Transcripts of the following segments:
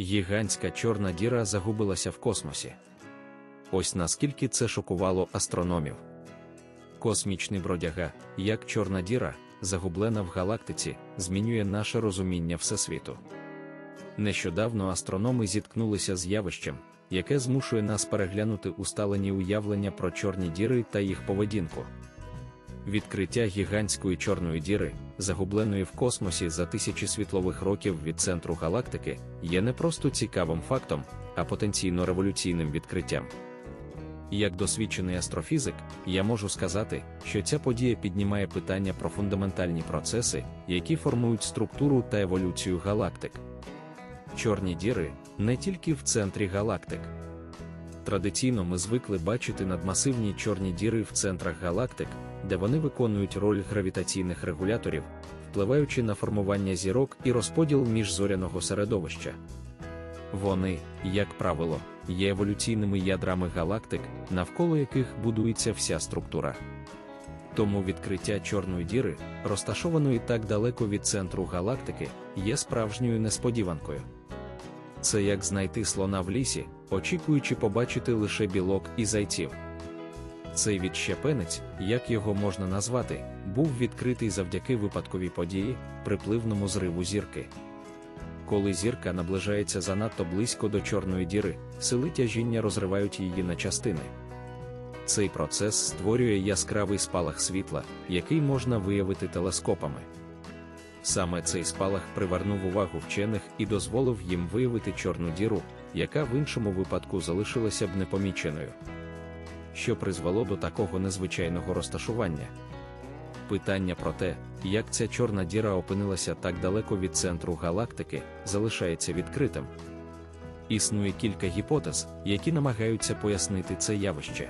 Гігантська чорна діра загубилася в космосі. Ось наскільки це шокувало астрономів. Космічний бродяга, як чорна діра, загублена в галактиці, змінює наше розуміння Всесвіту. Нещодавно астрономи зіткнулися з явищем, яке змушує нас переглянути усталені уявлення про чорні діри та їх поведінку. Відкриття гігантської чорної діри, загубленої в космосі за тисячі світлових років від центру галактики, є не просто цікавим фактом, а потенційно революційним відкриттям. Як досвідчений астрофізик, я можу сказати, що ця подія піднімає питання про фундаментальні процеси, які формують структуру та еволюцію галактик. Чорні діри не тільки в центрі галактик. Традиційно ми звикли бачити надмасивні чорні діри в центрах галактик, де вони виконують роль гравітаційних регуляторів, впливаючи на формування зірок і розподіл міжзоряного середовища. Вони, як правило, є еволюційними ядрами галактик, навколо яких будується вся структура. Тому відкриття чорної діри, розташованої так далеко від центру галактики, є справжньою несподіванкою. Це як знайти слона в лісі, очікуючи побачити лише білок і зайців. Цей відщепенець, як його можна назвати, був відкритий завдяки випадковій події, припливному зриву зірки. Коли зірка наближається занадто близько до чорної діри, сили тяжіння розривають її на частини. Цей процес створює яскравий спалах світла, який можна виявити телескопами. Саме цей спалах привернув увагу вчених і дозволив їм виявити чорну діру, яка в іншому випадку залишилася б непоміченою. Що призвело до такого незвичайного розташування? Питання про те, як ця чорна діра опинилася так далеко від центру галактики, залишається відкритим. Існує кілька гіпотез, які намагаються пояснити це явище.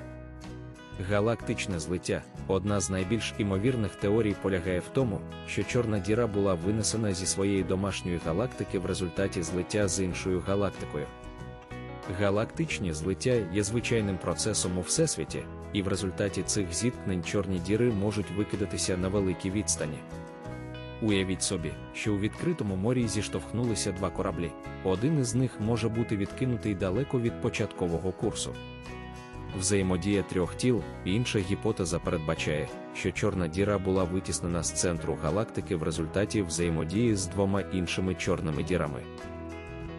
Галактичне злиття одна з найбільш імовірних теорій полягає в тому, що чорна діра була винесена зі своєї домашньої галактики в результаті злиття з іншою галактикою. Галактичні злиття є звичайним процесом у всесвіті, і в результаті цих зіткнень чорні діри можуть викидатися на великій відстані. Уявіть собі, що у відкритому морі зіштовхнулися два кораблі, один із них може бути відкинутий далеко від початкового курсу. Взаємодія трьох тіл, інша гіпотеза передбачає, що чорна діра була витіснена з центру галактики в результаті взаємодії з двома іншими чорними дірами.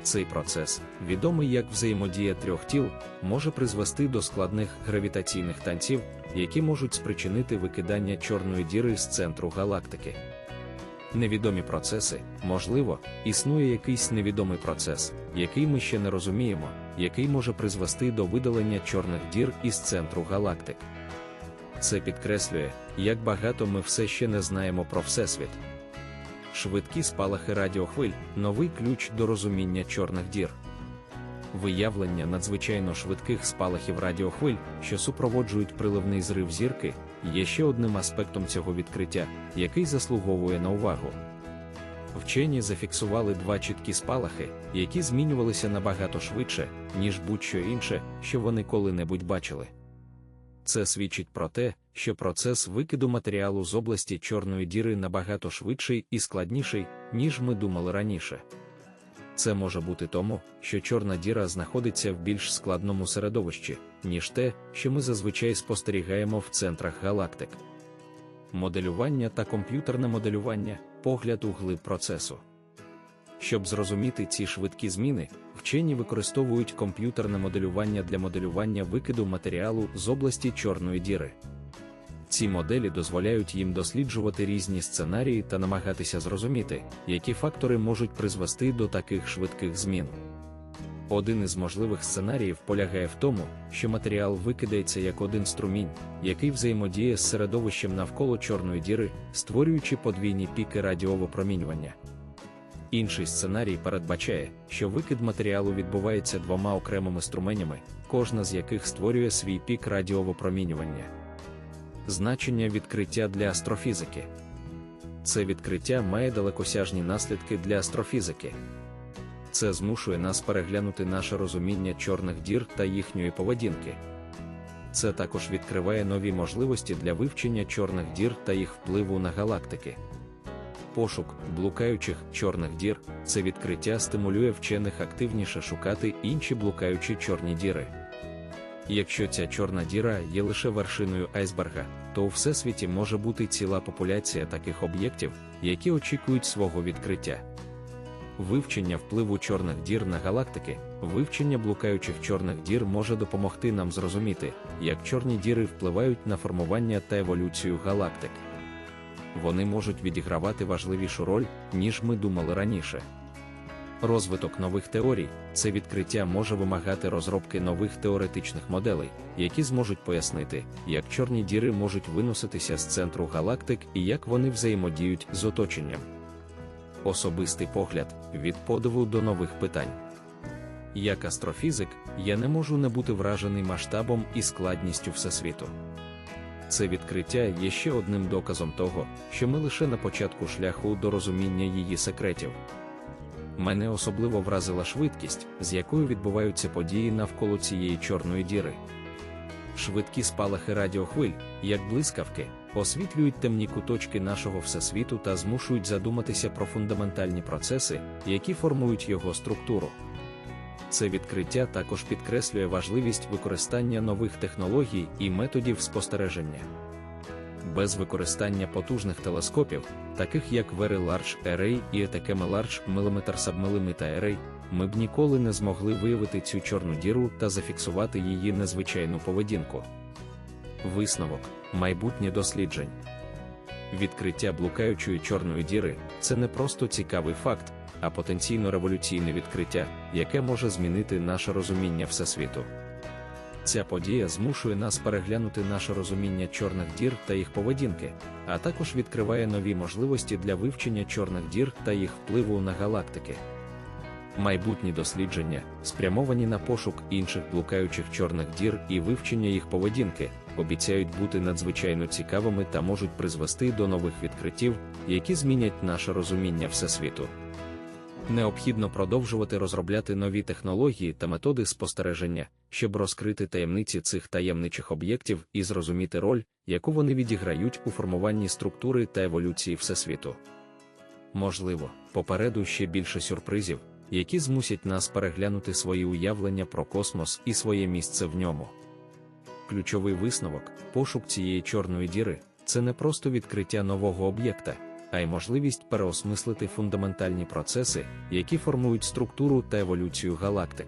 Цей процес, відомий як взаємодія трьох тіл, може призвести до складних гравітаційних танців, які можуть спричинити викидання чорної діри з центру галактики. Невідомі процеси, можливо, існує якийсь невідомий процес, який ми ще не розуміємо, який може призвести до видалення чорних дір із центру галактик. Це підкреслює, як багато ми все ще не знаємо про Всесвіт. Швидкі спалахи радіохвиль новий ключ до розуміння чорних дір. Виявлення надзвичайно швидких спалахів радіохвиль, що супроводжують приливний зрив зірки, є ще одним аспектом цього відкриття, який заслуговує на увагу. Вчені зафіксували два чіткі спалахи, які змінювалися набагато швидше, ніж будь-що інше, що вони коли-небудь бачили. Це свідчить про те, що процес викиду матеріалу з області чорної діри набагато швидший і складніший, ніж ми думали раніше. Це може бути тому, що чорна діра знаходиться в більш складному середовищі, ніж те, що ми зазвичай спостерігаємо в центрах галактик. Моделювання та комп'ютерне моделювання погляд у глиб процесу. Щоб зрозуміти ці швидкі зміни, вчені використовують комп'ютерне моделювання для моделювання викиду матеріалу з області чорної діри. Ці моделі дозволяють їм досліджувати різні сценарії та намагатися зрозуміти, які фактори можуть призвести до таких швидких змін. Один із можливих сценаріїв полягає в тому, що матеріал викидається як один струмінь, який взаємодіє з середовищем навколо чорної діри, створюючи подвійні піки радіовопромінювання. Інший сценарій передбачає, що викид матеріалу відбувається двома окремими струменями, кожна з яких створює свій пік радіовопромінювання. Значення відкриття для астрофізики. Це відкриття має далекосяжні наслідки для астрофізики. Це змушує нас переглянути наше розуміння чорних дір та їхньої поведінки. Це також відкриває нові можливості для вивчення чорних дір та їх впливу на галактики. Пошук блукаючих чорних дір це відкриття стимулює вчених активніше шукати інші блукаючі чорні діри. Якщо ця чорна діра є лише вершиною айсберга, то у всесвіті може бути ціла популяція таких об'єктів, які очікують свого відкриття. Вивчення впливу чорних дір на галактики, вивчення блукаючих чорних дір може допомогти нам зрозуміти, як чорні діри впливають на формування та еволюцію галактик. Вони можуть відігравати важливішу роль, ніж ми думали раніше. Розвиток нових теорій, це відкриття може вимагати розробки нових теоретичних моделей, які зможуть пояснити, як чорні діри можуть виноситися з центру галактик і як вони взаємодіють з оточенням. Особистий погляд від подиву до нових питань. Як астрофізик, я не можу не бути вражений масштабом і складністю всесвіту. Це відкриття є ще одним доказом того, що ми лише на початку шляху до розуміння її секретів. Мене особливо вразила швидкість, з якою відбуваються події навколо цієї чорної діри. Швидкі спалахи радіохвиль, як блискавки, освітлюють темні куточки нашого всесвіту та змушують задуматися про фундаментальні процеси, які формують його структуру. Це відкриття також підкреслює важливість використання нових технологій і методів спостереження. Без використання потужних телескопів, таких як Very Large Array і Etacama Large Millimeter Submillimeter Array, ми б ніколи не змогли виявити цю чорну діру та зафіксувати її незвичайну поведінку. Висновок майбутнє досліджень. Відкриття блукаючої чорної діри це не просто цікавий факт, а потенційно революційне відкриття, яке може змінити наше розуміння Всесвіту. Ця подія змушує нас переглянути наше розуміння чорних дір та їх поведінки, а також відкриває нові можливості для вивчення чорних дір та їх впливу на галактики. Майбутні дослідження, спрямовані на пошук інших блукаючих чорних дір і вивчення їх поведінки, обіцяють бути надзвичайно цікавими та можуть призвести до нових відкриттів, які змінять наше розуміння Всесвіту. Необхідно продовжувати розробляти нові технології та методи спостереження, щоб розкрити таємниці цих таємничих об'єктів і зрозуміти роль, яку вони відіграють у формуванні структури та еволюції Всесвіту. Можливо, попереду ще більше сюрпризів, які змусять нас переглянути свої уявлення про космос і своє місце в ньому. Ключовий висновок, пошук цієї чорної діри це не просто відкриття нового об'єкта а й можливість переосмислити фундаментальні процеси, які формують структуру та еволюцію галактик.